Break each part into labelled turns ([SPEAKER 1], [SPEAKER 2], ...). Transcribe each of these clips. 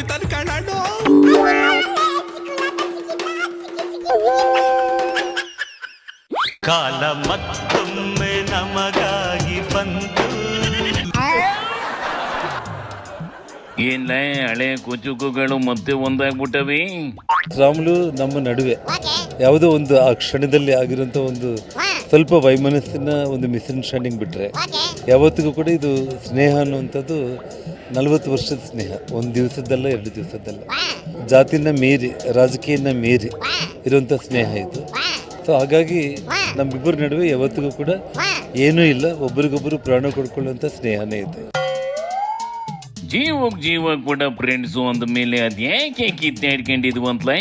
[SPEAKER 1] ಕುಯ್ತಾನೆ ಕಣ್ಣಾಡು ಕಾಲ ಮತ್ತೊಮ್ಮೆ ನಮಗಾಗಿ ಬಂತು.
[SPEAKER 2] ಏನ್ಲ ಹಳೆ ಕುಚುಕುಗಳು ಮತ್ತೆ ಒಂದಾಗ್ಬಿಟ್ಟವಿ?
[SPEAKER 3] ರಾಮುಲು ನಮ್ಮ ನಡುವೆ. ಯಾವುದೋ ಒಂದು ಆ ಕ್ಷಣದಲ್ಲಿ ಆಗಿರುವಂತ ಒಂದು ಸ್ವಲ್ಪ ವೈಮನಸ್ಸಿನ ಒಂದು ಮಿಸ್ಅಂಡರ್ಸ್ಟ್ಯಾಂಡಿಂಗ್ ಬಿಟ್ರೆ ಯಾವತ್ತಿಗೂ ಕೂಡ ಇದು ಸ್ನೇಹ ಅನ್ನುವಂಥದ್ದು ನಲವತ್ತು ವರ್ಷದ ಸ್ನೇಹ ಒಂದು ದಿವಸದ್ದಲ್ಲ ಎರಡು ದಿವಸದ್ದಲ್ಲ. ಜಾತಿನ ಮೀರಿ ರಾಜಕೀಯನ ಮೀರಿ ಇರುವಂಥ ಸ್ನೇಹ ಇದು. ಸೊ ಹಾಗಾಗಿ ನಮ್ಮಿಬ್ಬರ ನಡುವೆ ಯಾವತ್ತಿಗೂ ಕೂಡ ಏನೂ ಇಲ್ಲ ಒಬ್ಬರಿಗೊಬ್ಬರು ಪ್ರಾಣ ಕೊಡ್ಕೊಳ್ಳುವಂಥ ಸ್ನೇಹನೇ ಇದೆ.
[SPEAKER 2] ಜೀವಕ್ ಜೀವ ಕೂಡ ಫ್ರೆಂಡ್ಸು ಅಂದ ಮೇಲೆ ಅದ್ ಯಾಕೆ ಕಿತ್ತಾಡ್ಕೊಂಡಿದ್ವು ಅಂತಲೇ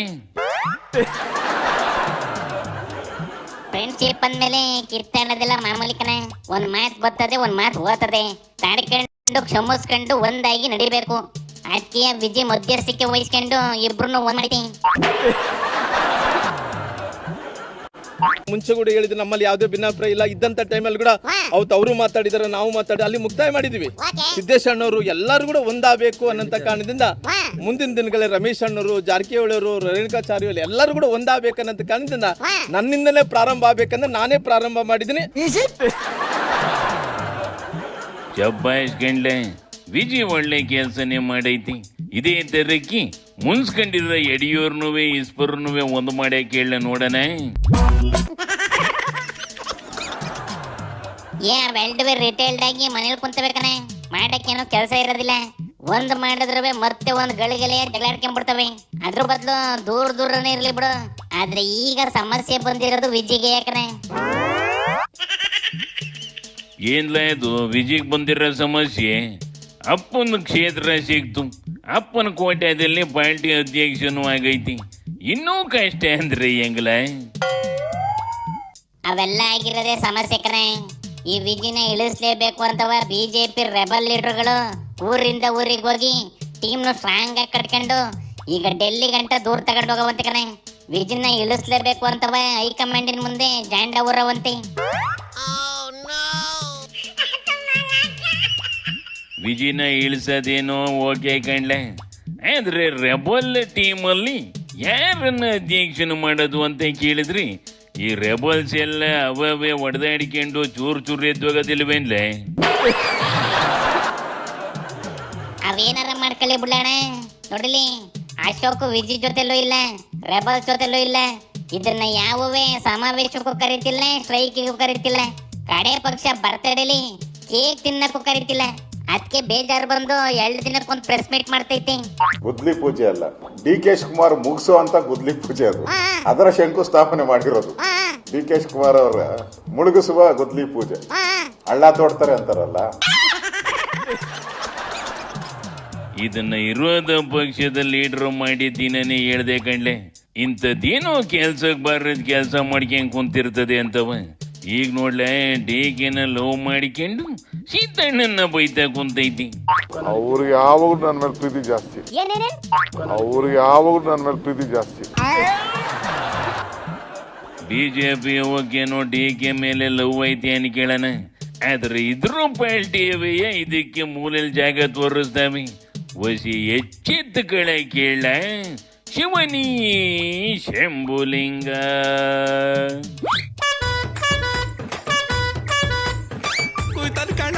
[SPEAKER 4] ಫ್ರೆಂಡ್ಶಿಪ್ ಅಂದ್ಮೇಲೆ ಕಿತ್ತಾಡೋದೆಲ್ಲ ಮಾಮೂಲಿ ಕಣ. ಒಂದ್ ಮಾತ್ ಬರ್ತದೆ ಒಂದ್ ಮಾತ್ ಹೋಗ್ತದೆ. ತಾಡ್ಕೊಂಡು ಕ್ಷಮಿಸ್ಕೊಂಡು ಒಂದಾಗಿ ನಡಿಬೇಕು. ಅದಕ್ಕೆ ವಿಜಯ್ ಮಧ್ಯಸ್ಥಿಕೆ ವಹಿಸ್ಕೊಂಡು ಇಬ್ರು ಒಂದ್ ಮಾಡಿ
[SPEAKER 5] ಮುಂಚೆ ಕೂಡ ಹೇಳಿದ್ರು ನಮ್ಮಲ್ಲಿ ಯಾವುದೇ ಭಿನ್ನಾಭಿಪ್ರಾಯ ಇಲ್ಲ. ಇದ್ದಂತ ಟೈಮಲ್ಲಿ ಕೂಡ ಅವತ್ತು ಅವರು ಮಾತಾಡಿದಾರೆ ನಾವು ಮಾತಾಡಿ ಅಲ್ಲಿ ಮುಕ್ತಾಯ ಮಾಡಿದೀವಿ. ಸಿದ್ದೇಶ್ ಅಣ್ಣವರು ಎಲ್ಲರೂ ಕೂಡ ಒಂದಾಗಬೇಕು ಅನ್ನಂತ ಕಾರಣದಿಂದ ಮುಂದಿನ ದಿನಗಳಲ್ಲಿ ರಮೇಶ್ ಅಣ್ಣವರು ಜಾರಕಿಹೊಳಿ ಅವರು ರೇಣುಕಾಚಾರ್ಯ ಎಲ್ಲರೂ ಕೂಡ ಒಂದಾಗಬೇಕು ಅನ್ನಂತ ಕಾರಣದಿಂದ ನನ್ನಿಂದಲೇ ಪ್ರಾರಂಭ ಆಗ್ಬೇಕಂದ್ರೆ ನಾನೇ ಪ್ರಾರಂಭ ಮಾಡಿದ್ದೀನಿ.
[SPEAKER 2] ಚಬ್ಬಾಯಿಸ್ ಗಂಡ್ಲೆ, ವಿಜಿ ಒಳ್ಳೆ ಕೆಲಸನೇ ಮಾಡೈತಿ. ಇದೇ ತೆರಕ್ಕಿ ಮುನ್ಸ್ಕೊಂಡಿರೋ ಯಡಿಯೂರ್ನುವೆ ಈಶ್ವರನುವೆ ಒಂದು ಮಾಡೇ ಕೇಳ ನೋಡಣ.
[SPEAKER 4] ಏ ವೆಲ್ಡ್ ರಿಟೈಲ್ಡ್ ಆಗಿ ಮನೇಲಿ ಕುಂತಬೇಕನೆ ಮಾಡಕ್ಕೇನು ಕೆಲಸ ಇರೋದಿಲ್ಲ. ಒಂದ್ ಮಾಡಿದ್ರೆ ಮತ್ತೆ ಒಂದ್ ಗಳಿಗೆಲೆ ಜಗಳಾಡ್ಕೊಂಡ್ಬಿಡ್ತವೆ ಅದ್ರ ಬದಲು ದೂರ ದೂರನೇ ಇರ್ಲಿ ಬಿಡು. ಆದ್ರೆ ಈಗ ಸಮಸ್ಯೆ ಬಂದಿರೋದು ವಿಜಿಗೆ ಯಾಕನೆ
[SPEAKER 2] ಏನ್ಲ ಇದು ವಿಜಿಗ್ ಬಂದಿರೋ ಸಮಸ್ಯೆ, ಅಪ್ಪನ ಕ್ಷೇತ್ರ ಸಿಕ್ತು. ಅಪ್ಪನ ಕೋಟ್ಯಾದಲ್ಲಿ ಪಾರ್ಟಿ ಅಧ್ಯಕ್ಷನೂ ಆಗೈತಿ. ಇನ್ನೂ ಕಷ್ಟ ಅಂದ್ರೆ ಹೆಂಗ್ಲ?
[SPEAKER 4] ಅವೆಲ್ಲ ಆಗಿರೋದೇ ಸಮಸ್ಯೆ ಕಣೆ. ಈ ವಿಜಿನ ಇಳಿಸ್ಲೇಬೇಕು ಅಂತವ ಬಿಜೆಪಿ ರೆಬಲ್ ಲೀಡರ್ಗಳು ಊರಿಂದ ಊರಿಗೆ ಹೋಗಿ ಟೀಮ್ನು ಸ್ಟ್ರಾಂಗ್ ಆಗಿ ಕಟ್ಕೊಂಡು ಈಗ ಡೆಲ್ಲಿ ಗಂಟ ದೂರ ತಗೊಂಡು ಹೋಗವಂತೆ ಕಣೆ. ವಿಜಿನ ಇಳಿಸ್ಲೇಬೇಕು ಅಂತವ ಹೈಕಮಾಂಡಿನ ಮುಂದೆ ಜಾಂಡ ಊರವಂತೆ.
[SPEAKER 2] ವಿಜಿನ ಇಳಿಸದೇನೋ ಓಕೆ ಕಣ್ಲೆ ಆದ್ರೆ ರೆಬಲ್ ಟೀಮಲ್ಲಿ ಯಾರನ್ನ ಅಧ್ಯಕ್ಷನ ಮಾಡೋದು ಅಂತ ಕೇಳಿದ್ರಿ? ಈ ರೆಬಲ್ಸ್ ಎಲ್ಲ ಅವೇ ಒಡೆದಾಡಿಕೊಂಡು ಚೂರು ಚೂರು ಎದ್ದೋಗೋದಿಲ್ವೇನ್ಲೆ
[SPEAKER 4] ಅವೇನಾರ ಮಾಡ್ಕೊಳ್ಳಿ ಬಿಡೋಣ. ನೋಡಿಲಿ, ಅಶೋಕ್ ವಿಜಿ ಜೊತೆಲೂ ಇಲ್ಲ ರೆಬಲ್ ಜೊತೆಲೂ ಇಲ್ಲ. ಇದನ್ನ ಯಾವುವೇ ಸಮಾವೇಶಕ್ಕೂ ಕರೀತಿಲ್ಲ, ಸ್ಟ್ರೈಕಿಗೂ ಕರೀತಿಲ್ಲ. ಕಡೆ ಪಕ್ಷ ಬರ್ತಡೇಲಿ ಕೇಕ್ ತಿನ್ನಕ್ಕೂ ಕರೀತಿಲ್ಲ. ಅದಕ್ಕೆ ಬೇಜಾರು ಬಂದು ಎರಡು ದಿನಕ್ಕೊಂದು ಪ್ರೆಸ್ ಮೀಟ್ ಮಾಡ್ತೈತಿ.
[SPEAKER 6] ಗುದ್ಲಿ ಪೂಜೆ ಅಲ್ಲ. ಡಿ ಕೆ ಶಿವಕುಮಾರ್ ಮುಗಿಸೋ ಅಂತ ಗುದ್ಲಿ ಪೂಜೆ ಅದು. ಅದರ ಶಂಕುಸ್ಥಾಪನೆ ಮಾಡಿರೋದು. ಡಿ ಕೆ ಶಿವಕುಮಾರ್ ಅವರ ಮುಳುಗಿಸುವ ಗುದ್ಲಿ ಪೂಜೆ. ಹಳ್ಳ ತೋಡ್ತಾರೆ ಅಂತಾರಲ್ಲ.
[SPEAKER 2] ಇದನ್ನ ಇರೋದ ಪಕ್ಷದ ಲೀಡರ್ ದಿನನೇ ಹೇಳ್ದೆ ಕಣ್ಲೆ. ಇಂಥದ್ದೇನೋ ಕೆಲ್ಸಕ್ಕೆ ಬಾರದ ಕೆಲಸ ಮಾಡ್ಕೊಂಡ್ ಕುಂತಿರ್ತದೆ ಅಂತವ. ಈಗ ನೋಡ್ಲೆ ಡಿಕೆನ ಲವ್ ಮಾಡಿಕೊಂಡು ಸೀತಣ್ಣನ ಬೈತಾ ಕುಂತೈತಿ.
[SPEAKER 6] ಅವ್ರು ಯಾವಾಗ ನನ್ನ ಮೇಲೆ ಪ್ರೀತಿ ಜಾಸ್ತಿ. ಅವ್ರು ಯಾವಾಗ ನನ್ನ ಮೇಲೆ ಪ್ರೀತಿ ಜಾಸ್ತಿ.
[SPEAKER 2] ಬಿಜೆಪಿ ಹೋಗೇನೋ ಡಿ ಕೆ ಮೇಲೆ ಲವ್ ಐತಿ ಅಂತ ಕೇಳಣ. ಆದ್ರೆ ಇದ್ರ ಪಾರ್ಟಿಯವೇ ಇದಕ್ಕೆ ಮೂಲಲ್ ಜಾಗ ತೋರಿಸ್ತಾವೆ ಒಸಿ ಎಚ್ಚೆತ್ತು ಕಳೆ ಕೇಳ ಶಿವನೀ ಶಂಭುಲಿಂಗ. coitado do cara.